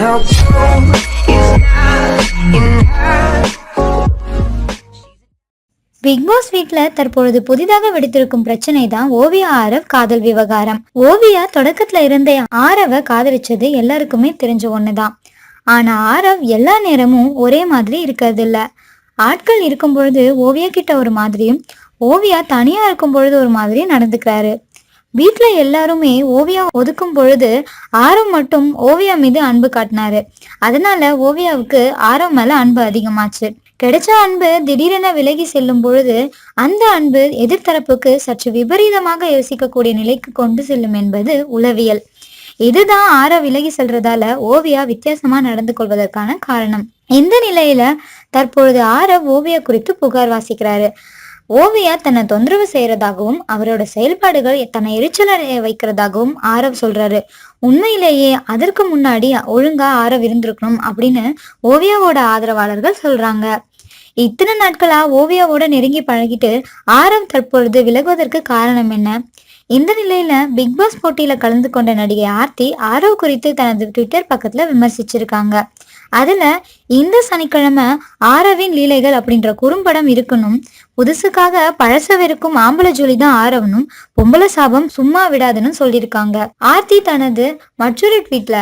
no is not enough. Bigg Boss வீட்ல தற்பொழுது புதிதாக வெடித்திருக்கும் பிரச்சனை தான் ஓவியா ஆரவ் காதல் விவகாரம். ஓவியா தொடக்கத்துல இருந்தே ஆரவ காதலிச்சது எல்லாருக்குமே தெரிஞ்ச ஒண்ணுதான். ஆனா ஆரவ் எல்லா நேரமும் ஒரே மாதிரி இருக்கிறது இல்ல ஆட்கள் இருக்கும் பொழுது ஓவியா கிட்ட ஒரு மாதிரியும் ஓவியா தனியா இருக்கும் பொழுது ஒரு மாதிரியும் நடந்துக்கிறாரு. வீட்டில் எல்லாருமே ஓவியா ஒதுக்கும் பொழுது ஆரம் மட்டும் ஓவியா மீது அன்பு காட்டினாரு. அதனால ஓவியாவுக்கு ஆரம் மேல அன்பு அதிகமாச்சு. கிடைச்ச அன்பு திடீரென விலகி செல்லும் பொழுது அந்த அன்பு எதிர்த்தரப்புக்கு சற்று விபரீதமாக யோசிக்கக்கூடிய நிலைக்கு கொண்டு செல்லும் என்பது உளவியல். இதுதான் ஆற விலகி செல்றதால ஓவியா வித்தியாசமா நடந்து கொள்வதற்கான காரணம். இந்த நிலையில தற்பொழுது ஆரவ் ஓவியா குறித்து புகார் வாசிக்கிறாரு. ஓவியா தன்னை தொந்தரவு செய்யறதாகவும் அவரோட செயல்பாடுகள் தன்னை எரிச்சல் அடைய வைக்கிறதாகவும் ஆரவ் சொல்றாரு. உண்மையிலேயே அதற்கு முன்னாடி ஒழுங்கா ஆரவ் இருந்திருக்கணும் அப்படின்னு ஓவியாவோட ஆதரவாளர்கள் சொல்றாங்க. இத்தனை நாட்களா ஓவியாவோட நெருங்கி பழகிட்டு ஆரவ் தற்பொழுது விலகுவதற்கு காரணம் என்ன? இந்த நிலையில பிக் பாஸ் போட்டியில கலந்து கொண்ட நடிகை ஆர்த்தி ஆரவ் குறித்து தனது ட்விட்டர் பக்கத்துல விமர்சிச்சிருக்காங்க. அதுல இந்த சனிக்கிழமை ஆரவின் லீலைகள் அப்படின்ற குறும்படம் இருக்கணும். புதுசுக்காக பழசவிருக்கும் ஆம்பளை ஜொலி தான் ஆரவனும் பொம்பளை சாபம் சும்மா விடாதுன்னு சொல்லியிருக்காங்க. ஆர்த்தி தனது மற்றொரு ட்வீட்ல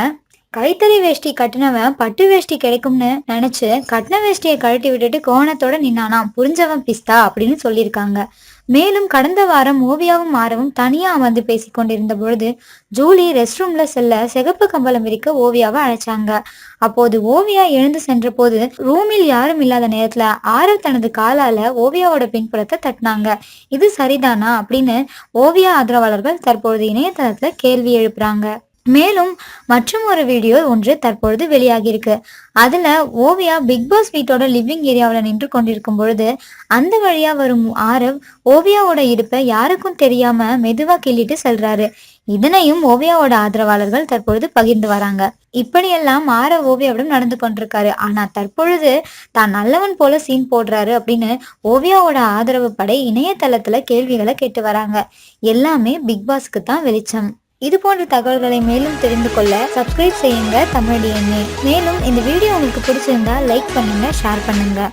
கைத்தறி வேஷ்டி கட்டினவன் பட்டு வேஷ்டி கிடைக்கும்னு நினைச்சு கட்டின வேஷ்டியை கழட்டி விட்டுட்டு கோணத்தோட நின்னானாம். புரிஞ்சவன் பிஸ்தா அப்படின்னு சொல்லியிருக்காங்க. மேலும் கடந்த வாரம் ஓவியாவும் ஆரவும் தனியா அமர்ந்து பேசிக் கொண்டிருந்த பொழுது ஜூலி ரெஸ்ட் ரூம்ல செல்ல சிகப்பு கம்பளம் விரிக்க ஓவியாவை அழைச்சாங்க. அப்போது ஓவியா எழுந்து சென்ற போது ரூமில் யாரும் இல்லாத நேரத்துல ஆரவ் தனது காலால ஓவியாவோட பின்புறத்தை தட்டினாங்க. இது சரிதானா? அப்படின்னு ஓவியா ஆதரவாளர்கள் தற்பொழுது இணையதளத்துல கேள்வி எழுப்புறாங்க. மேலும் மற்றும் ஒரு வீடியோ ஒன்று தற்பொழுது வெளியாகியிருக்கு. அதுல ஓவியா பிக் பாஸ் வீட்டோட லிவிங் ஏரியாவில் நின்று கொண்டிருக்கும் பொழுது அந்த வழியா வரும் ஆரவ் ஓவியாவோட இருப்பை யாருக்கும் தெரியாம மெதுவா கிள்ளிட்டு செல்றாரு. இதனையும் ஓவியாவோட ஆதரவாளர்கள் தற்பொழுது பகிர்ந்து வராங்க. இப்படியெல்லாம் ஆரவ் ஓவியாவிடம் நடந்து கொண்டிருக்காரு. ஆனா தற்பொழுது தான் நல்லவன் போல சீன் போடுறாரு அப்படின்னு ஓவியாவோட ஆதரவு படை இணையதளத்துல கேள்விகளை கேட்டு வராங்க. எல்லாமே பிக் பாஸ்க்கு தான் வெளிச்சம். இது போன்ற தகவல்களை மேலும் தெரிந்து கொள்ள சப்ஸ்கிரைப் செய்யுங்க தமிழ் டிஎன்ஏ மேலும் இந்த வீடியோ உங்களுக்கு பிடிச்சிருந்தா லைக் பண்ணுங்க ஷேர் பண்ணுங்க.